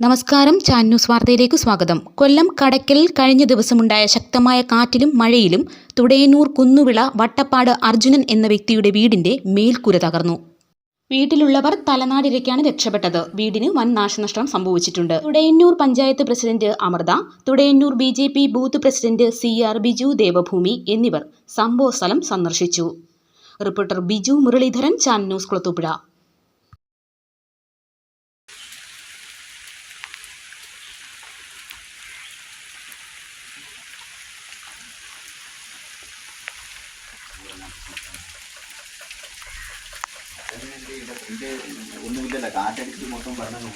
നമസ്കാരം. ചാൻ ന്യൂസ് വാർത്തയിലേക്ക് സ്വാഗതം. കൊല്ലം കടയ്ക്കൽ കഴിഞ്ഞ ദിവസമുണ്ടായ ശക്തമായ കാറ്റിലും മഴയിലും തുടയന്നൂർ കുന്നുവിള വട്ടപ്പാട് അർജുനൻ എന്ന വ്യക്തിയുടെ വീടിന്റെ മേൽക്കൂര തകർന്നു. വീട്ടിലുള്ളവർ തലനാടിരയ്ക്കാണ് രക്ഷപ്പെട്ടത്. വീടിന് വൻ നാശനഷ്ടം സംഭവിച്ചിട്ടുണ്ട്. Thudayannoor panchayat president Amritha Thudayannoor B J P booth president C R Biju Devabhoomi എന്നിവർ സംഭവസ്ഥലം സന്ദർശിച്ചു. റിപ്പോർട്ടർ ബിജു മുരളീധരൻ ചാൻ ന്യൂസ് കുളത്തൂപ്പുഴ. ഒന്നുമില്ലല്ലോ കാറ്റടിച്ച് മൊത്തം പറഞ്ഞു